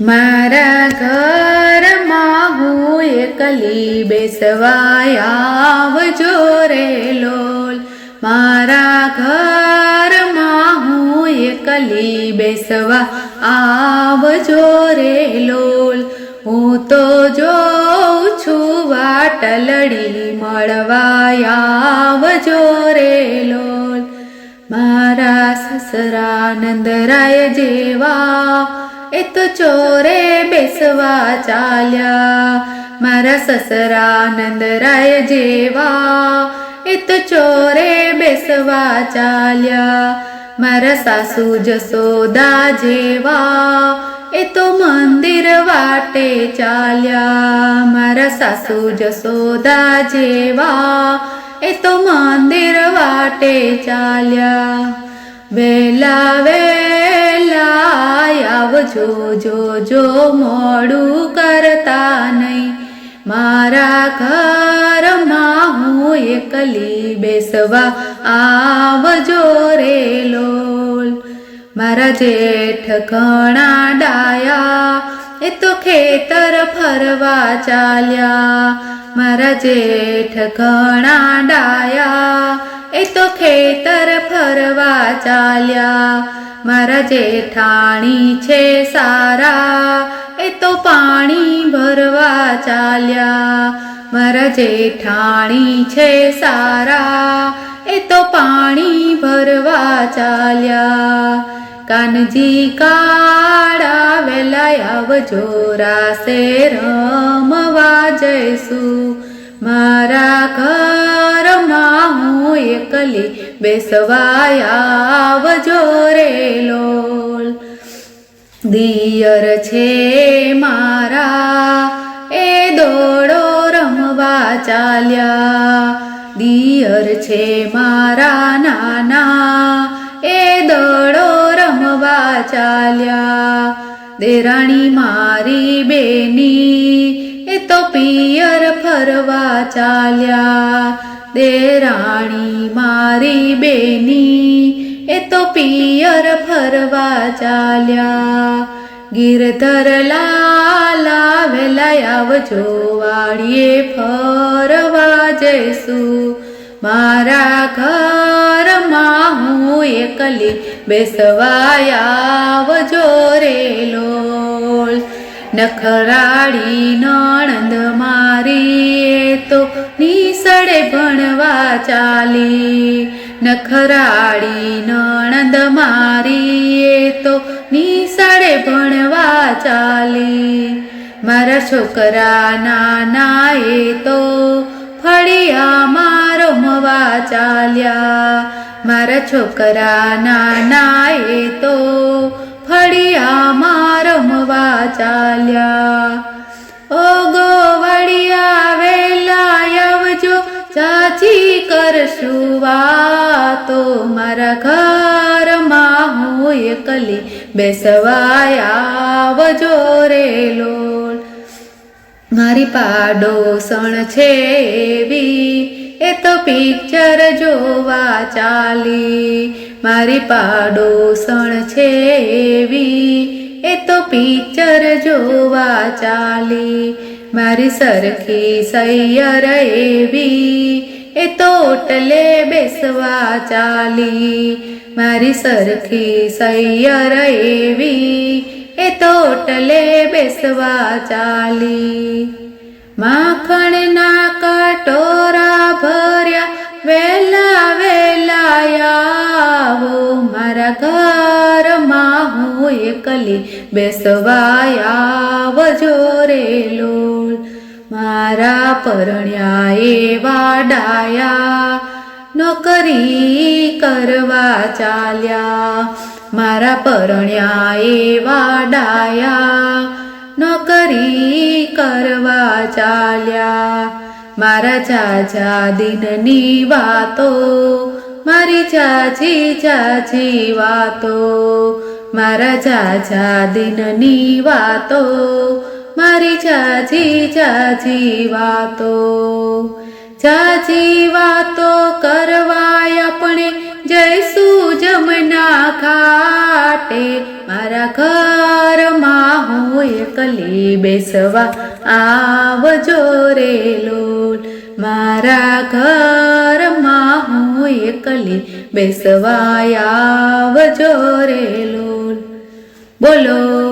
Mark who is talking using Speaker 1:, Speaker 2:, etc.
Speaker 1: મારા ઘરમાં હું એકલી બેસવાય આવજો રે લોલ. મારા ઘરમાં હું એકલી બેસવા આવજો રે લોલ. હું તો જોઉં છું વાટલડી મળવા આવજો રે લોલ. મારા સસરા નંદરાય જેવા એ તો ચોરે બેસવા ચાલ્યા. મારા સસરા નંદરાય જેવા. એ તો ચોરે બેસવા ચાલ્યા. મારા સાસુ જસોદા જેવા. એ તો મંદિર વાટે ચાલ્યા. મારા સાસુ જસોદા જેવા. એ તો મંદિર વાટે ચાલ્યા. વેલા વેલા આવજો, જો જો મોડું કરતા નહીં. મારા ઘરમાં હું એકલી બેસવા આવજો રે લોલ. મારા જેઠ ઘણા ડાયા, એ તો ખેતર ફરવા ચાલ્યા. મારા જેઠ ઘણા ડાયા, એ તો ખેતર ફરવા ચાલ્યા. મારા જેઠાણી છે સારા, એ તો પાણી ભરવા ચાલ્યા. મારા જેઠાણી છે સારા, એ તો પાણી ભરવા ચાલ્યા. કાનજી કાળા વેલા આવજો રાસે રમવા જઈશું. મારા ઘરમાં હું બેસવાયા બેસવા આવજો રે લોલ. દિયર છે મારા, એ દોડો રમવા ચાલ્યા. દિયર છે મારા નાના, એ દોડો રમવા ચાલ્યા. દેરાણી મારી બેની, એ તો પિયર ફરવા ચાલ્યા. દેરાણી મારી બેની, એ તો પિયર ફરવા ચાલ્યા. ગિરધર લાલા વેલા આવજો, વાડીએ ફરવા જઈશું. મારા ઘરમાં હું એકલી બેસવાયા આવજો રે લોલ. નખરાડી નણંદ મારી નિસળે ભણવા ચાલી, નખરાળી નણંદ મારી, એ તો નિશાળે ભણવા ચાલી. મારા છોકરા નાના, એ તો ફળિયામાં રમવા ચાલ્યા. મારા છોકરા નાના, એ તો ફળિયામાં રમવા ચાલ્યા. ઓ ગોવળિયા કરશું વાતો મારા ઘરમાં હું એકલી બેસવાયા આવજો રે મારી પાડોસણ છે એવી, એ તો પિક્ચર જોવા ચાલી. મારી પાડોસણ છે એવી, એ તો પિક્ચર જોવા ચાલી. મારી સરખી સૈયર એવી એ તોટલે બેસવા ચાલી. મારી સરખી સૈયર એવી. એ તોટલે બેસવા ચાલી. માખણના કટોરા ભર્યા, વેલા વેલા આવો. મારા ઘરમાં હું એકલી બેસવા આવજો રે લોલ મારા પરણ્યા એવા ડાયા, નોકરી કરવા ચાલ્યા. મારા પરણ્યા એવા ડાયા, નોકરી કરવા ચાલ્યા. મારા ચાચા દિનની વાતો, મારી ચાચી ચાચી વાતો. મારા ચાચા દિનની વાતો મારી ચાચી ચાચી વાતો. ચાચી વાતો કરવાય આપણે જયસુ જમના ખાટે મારા ઘરમાં હું એકલી બેસવા આવજો રે લોલ. મારા ઘરમાં હું એકલી બેસવા આવજો રે લોલ. બોલો.